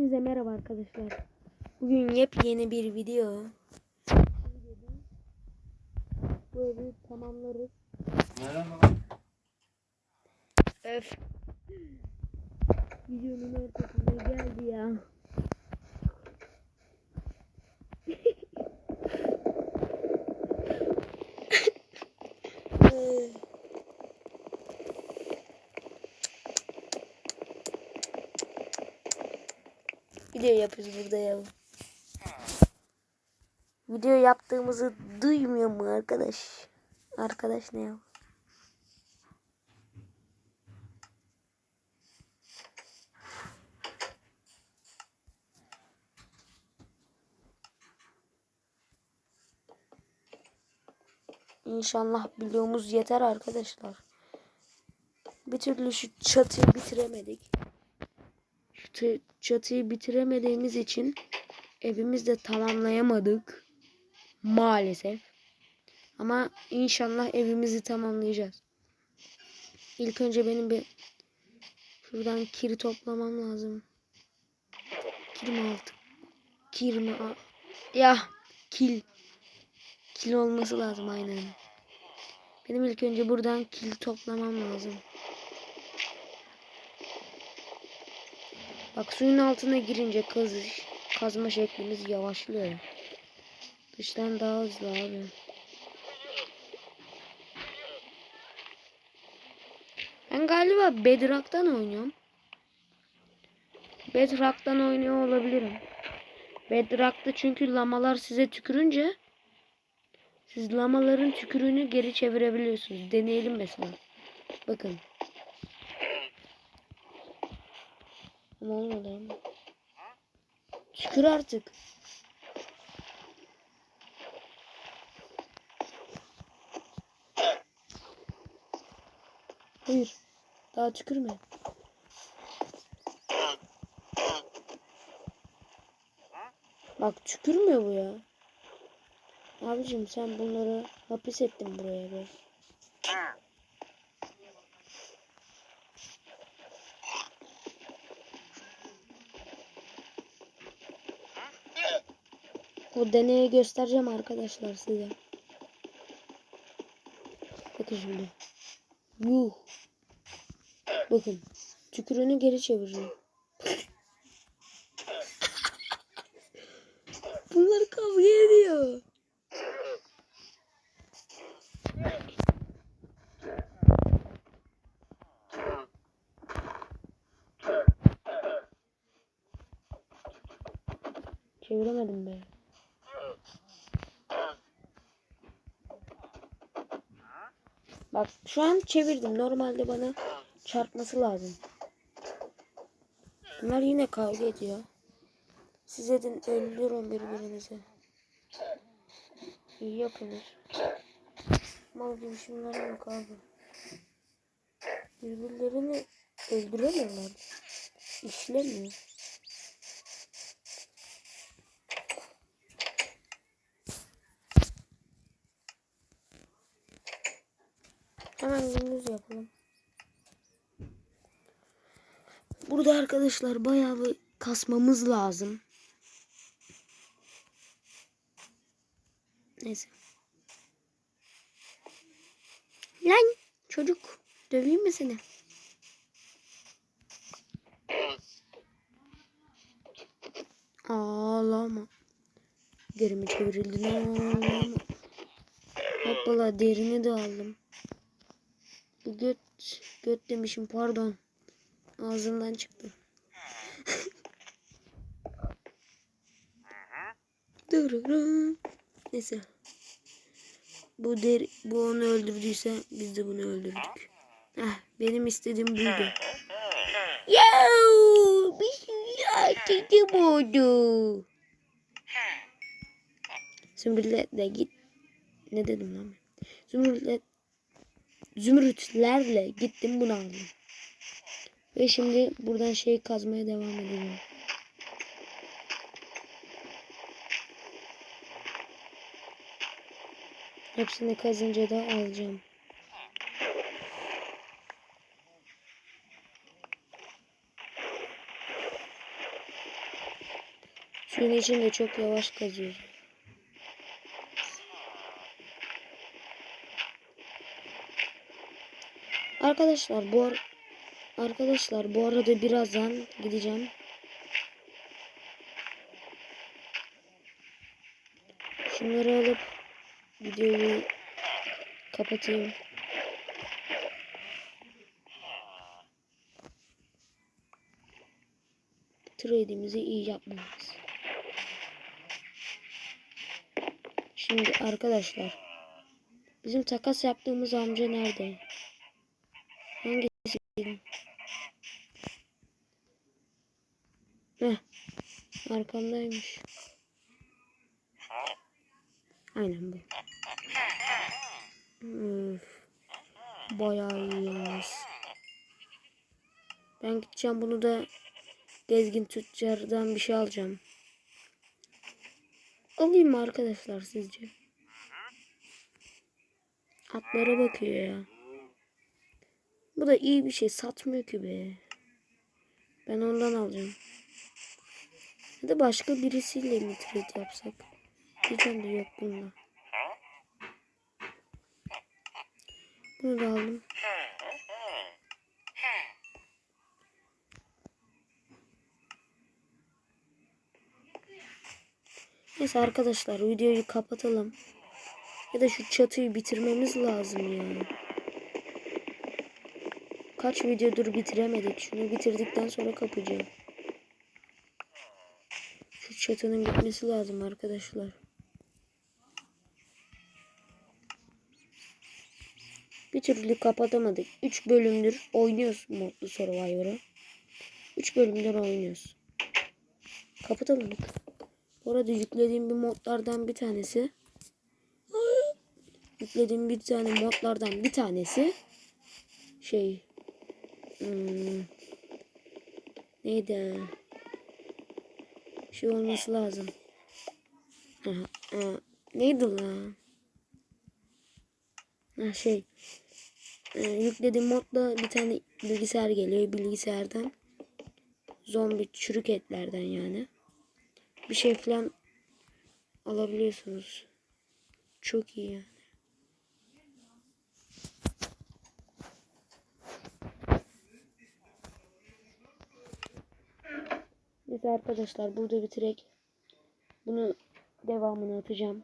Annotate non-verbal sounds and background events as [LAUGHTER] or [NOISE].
Hepinize merhaba arkadaşlar. Bugün yepyeni bir video. Bu evi tamamlarız. Merhaba. Öf. Videonun ortasında geldi ya. [LAUGHS] Video yapıyoruz burada ya. Video yaptığımızı duymuyor mu arkadaş? Arkadaş ne ya? İnşallah videomuz yeter arkadaşlar. Bir türlü şu çatıyı bitiremedik. Şu tı- çatıyı bitiremediğimiz için evimizde tamamlayamadık. Maalesef. Ama inşallah evimizi tamamlayacağız. İlk önce benim bir şuradan kiri toplamam lazım. Kir altı? Kir mi? Ya kil. Kil olması lazım aynen. Benim ilk önce buradan kil toplamam lazım. Bak suyun altına girince kazış, kazma şeklimiz yavaşlıyor. Dıştan daha hızlı abi. Ben galiba Bedrock'tan oynuyorum. Bedrock'tan oynuyor olabilirim. Bedrock'ta çünkü lamalar size tükürünce siz lamaların tükürüğünü geri çevirebiliyorsunuz. Deneyelim mesela. Bakın. Ama olmadı ama. Tükür artık. Hayır. Daha tükürme. Bak tükürmüyor bu ya. Abicim sen bunları hapis ettin buraya be. O deneyi göstereceğim arkadaşlar size. Bakın şimdi. Yuh. Bakın. Tükürüğünü geri çeviriyor. [LAUGHS] Bunlar kavga ediyor. Çeviremedim be. Bak şu an çevirdim. Normalde bana çarpması lazım. Bunlar yine kavga ediyor. Siz edin öldürün birbirinizi. İyi yapılır. Mal gibi şunlara yok abi. Birbirlerini öldüremiyorlar. İşlemiyor. Hemen gündüz yapalım. Burada arkadaşlar bayağı bir kasmamız lazım. Neyse. Lan çocuk döveyim mi seni? Ağlama. Derimi çevrildin ağlama. Hoppala derini de aldım. Bu göt, göt demişim pardon. Ağzımdan çıktı. [LAUGHS] Neyse. Bu der, bu onu öldürdüyse biz de bunu öldürdük. Heh, benim istediğim buydu. Yoo, bir şey istediğim oldu. Zümrütle git. Ne dedim lan? Zümrütle zümrütlerle gittim bunu aldım. Ve şimdi buradan şey kazmaya devam edeceğim. Hepsini kazınca da alacağım. Suyun içinde çok yavaş kazıyor. Arkadaşlar bu ar Arkadaşlar bu arada birazdan gideceğim. Şunları alıp videoyu kapatayım. Trade'imizi iyi yapmamız. Şimdi arkadaşlar bizim takas yaptığımız amca nerede? Hangisi? Heh. Arkamdaymış. Aynen bu. Üf. Bayağı iyi yalnız. Ben gideceğim bunu da gezgin tüccardan bir şey alacağım. Alayım mı arkadaşlar sizce? Atlara bakıyor ya. Bu da iyi bir şey satmıyor ki be. Ben ondan alacağım. Ya da başka birisiyle mi trade yapsak? Diyeceğim de yok bununla. Bunu da aldım. Neyse arkadaşlar videoyu kapatalım. Ya da şu çatıyı bitirmemiz lazım ya. Kaç videodur bitiremedik. Şunu bitirdikten sonra kapayacağım. Şu çatının bitmesi lazım arkadaşlar. Bir türlü kapatamadık. 3 bölümdür oynuyoruz modlu Survivor'ı. 3 bölümdür oynuyoruz. Kapatamadık. Bu arada yüklediğim bir modlardan bir tanesi. Yüklediğim bir tane modlardan bir tanesi. Şey. Hmm, neydi? Şey olması lazım. Ha, ha, neydi lan? Ha, şey. E, yüklediğim modda bir tane bilgisayar geliyor bilgisayardan. Zombi çürük etlerden yani. Bir şey falan alabiliyorsunuz. Çok iyi yani. Neyse arkadaşlar burada bitirek. Bunu devamını atacağım.